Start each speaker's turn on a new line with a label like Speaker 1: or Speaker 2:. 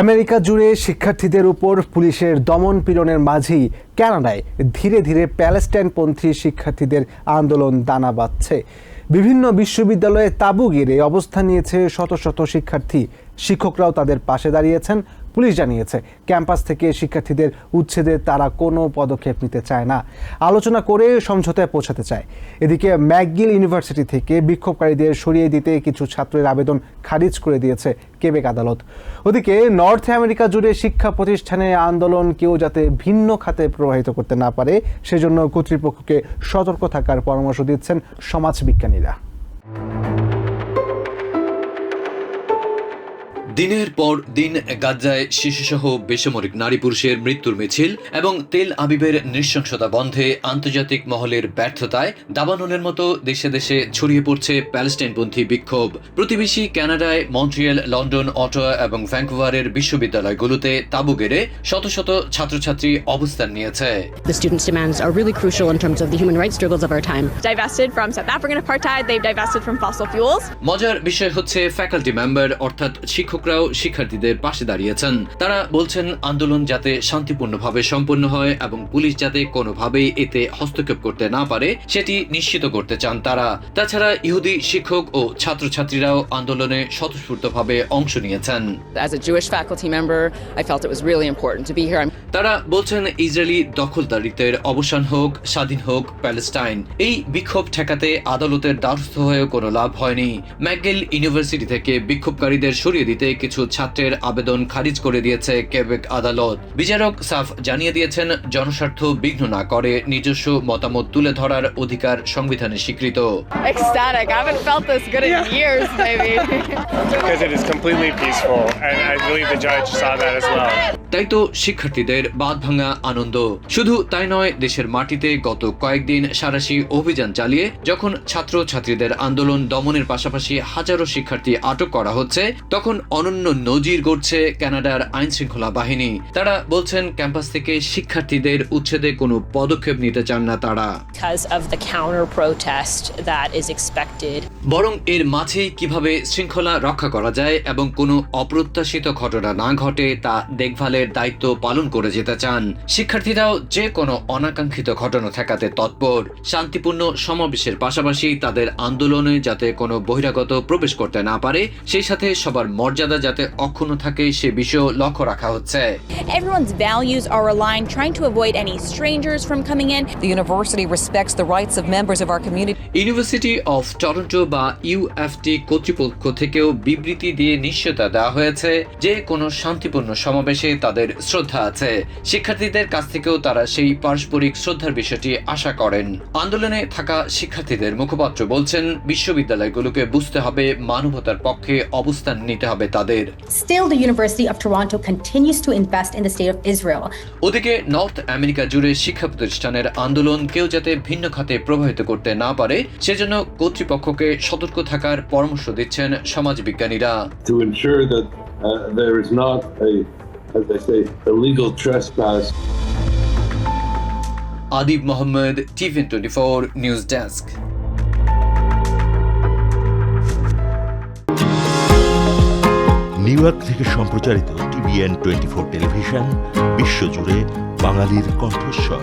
Speaker 1: America জুড়ে শিক্ষার্থীদের উপর পুলিশের দমন পীড়নের মাঝেই কানাডায় ধীরে ধীরে প্যালেস্টাইনপন্থী শিক্ষার্থীদের আন্দোলন দানা বাঁধছে। বিভিন্ন বিশ্ববিদ্যালয়ে তাঁবু গেড়ে অবস্থান নিয়েছে শত শত শিক্ষার্থী। শিক্ষকরাও তাদের পাশে দাঁড়িয়েছেন। পুলিশ জানিয়েছে, ক্যাম্পাস থেকে শিক্ষার্থীদের উচ্ছেদে তারা কোনো পদক্ষেপ নিতে চায় না। আলোচনা করে সমঝোতায় পৌঁছাতে চায়। এদিকে ম্যাকগিল ইউনিভার্সিটি থেকে বিক্ষোভকারীদের সরিয়ে দিতে কিছু ছাত্রের আবেদন খারিজ করে দিয়েছে কেবেক আদালত। ওদিকে নর্থ আমেরিকা জুড়ে শিক্ষা প্রতিষ্ঠানে আন্দোলন কেউ যাতে ভিন্ন খাতে প্রবাহিত করতে না পারে, সেজন্য কর্তৃপক্ষকে সতর্ক থাকার পরামর্শ দিচ্ছেন সমাজবিজ্ঞানীরা।
Speaker 2: দিনের পর দিন গাজায় শিশুসহ বেসামরিক নারী পুরুষের মৃত্যুর মিছিল এবং তেল আবিবের নৃশংসতা বন্ধে আন্তর্জাতিক মহলের ব্যর্থতায় দাবানলের মতো দেশে দেশে ছড়িয়ে পড়ছে প্যালেস্টাইনপন্থী বিক্ষোভ প্রতিবেশী কানাডায় মন্ট্রিয়াল লন্ডন অটোয়া এবং ভ্যাঙ্কুভারের বিশ্ববিদ্যালয়গুলোতে তাবু গেড়ে শত শত ছাত্রছাত্রী অবস্থান নিয়েছে
Speaker 3: The students' demands are really crucial in terms of the human rights struggles of our time.
Speaker 4: divested from South African apartheid, they've divested from fossil fuels.
Speaker 2: মজার বিষয় হচ্ছে ফ্যাকাল্টি মেম্বার অর্থাৎ শিক্ষকরাও শিক্ষার্থীদের পাশে দাঁড়িয়েছেন। তারা বলছেন আন্দোলন যাতে শান্তিপূর্ণভাবে সম্পন্ন হয় এবং পুলিশ যাতে কোনোভাবেই এতে হস্তক্ষেপ করতে না পারে সেটি নিশ্চিত করতে চান তারা। তাছাড়া ইহুদি শিক্ষক ও ছাত্রছাত্রীরাও আন্দোলনে স্বতঃস্ফূর্তভাবে অংশ নিয়েছেন। তারা বলছেন ইসরায়েলি দখলদারিত্বের অবসান হোক স্বাধীন হোক প্যালেস্টাইন এই বিক্ষোভ ঠেকাতে আদালতের দ্বারস্থ হয়েও কোনো লাভ হয়নি। ম্যাকগিল ইউনিভার্সিটি থেকে বিক্ষোভকারীদের সরিয়ে দিতে কিছু ছাত্রের আবেদন খারিজ করে দিয়েছে কেবেক আদালত। বিচারক সাফ জানিয়ে দিয়েছেন জনস্বার্থ বিঘ্ন না করে নিজস্ব মতামত তুলে ধরার অধিকার সংবিধানে স্বীকৃত। তাই তো শিক্ষার্থীদের বাদ ভাঙা আনন্দ। শুধু তাই নয় দেশের মাটিতে গত কয়েকদিন সারাশি অভিযান চালিয়ে যখন ছাত্র ছাত্রীদের আন্দোলন দমনের পাশাপাশি হাজারো শিক্ষার্থী আটক করা হচ্ছে তখন অনন্য নজির গড়ছে কানাডার আইন শৃঙ্খলা বাহিনী। তারা বলছেন ক্যাম্পাস থেকে শিক্ষার্থীদের উচ্ছেদে কোনো পদক্ষেপ নিতে চান না তারা. বরং এর মাঝেই কীভাবে শৃঙ্খলা রক্ষা করা যায় এবং কোনো অপ্রত্যাশিত ঘটনা না ঘটে তা দেখভালের দায়িত্ব পালন করে যেতে চান শিক্ষার্থীরাও যে কোনো অনাকাঙ্ক্ষিত ঘটনা ঠেকাতে তৎপর শান্তিপূর্ণ সমাবেশের পাশাপাশি তাদের আন্দোলনে যাতে কোনো বহিরাগত প্রবেশ করতে না পারে সেই সাথে সবার মর্যাদা যাতে অক্ষুণ্ণ থাকে সে বিষয়েও লক্ষ্য রাখা হচ্ছে
Speaker 5: Everyone's values are aligned, trying to avoid any strangers from coming in.
Speaker 6: The university respects the rights of members of our community.
Speaker 2: University of Toronto বা ইউএফটি কর্তৃপক্ষ থেকেও বিবৃতি দিয়ে নিশ্চয়তা দেওয়া হয়েছে যে কোনো শান্তিপূর্ণ সমাবেশে তাদের শ্রদ্ধা আছে। শিক্ষার্থীদের কাছ থেকেও তারা সেই পারস্পরিক শ্রদ্ধার বিষয়টি আশা করেন। আন্দোলনে থাকা শিক্ষার্থীদের মুখপাত্র বলছেন বিশ্ববিদ্যালয়গুলোকে বুঝতে হবে মানবতার পক্ষে অবস্থান নিতে হবে তাদের।
Speaker 7: Still, the University of Toronto continues to invest in the state of Israel.
Speaker 2: ওদিকে নর্থ আমেরিকা জুড়ে শিক্ষা প্রতিষ্ঠানের আন্দোলন কেউ যাতে ভিন্ন খাতে প্রভাবিত করতে না পারে সেজন্য কর্তৃপক্ষকে সতর্ক থাকার পরামর্শ দিচ্ছেন সমাজবিজ্ঞানীরা।
Speaker 8: To ensure that uh, there is not a, as they say, illegal trespass.
Speaker 2: TVN twenty four news desk
Speaker 9: New York থেকে সম্প্রচারিত টিভিএন টোয়েন্টি ফোর টেলিভিশন বিশ্বজুড়ে বাঙালির কণ্ঠস্বর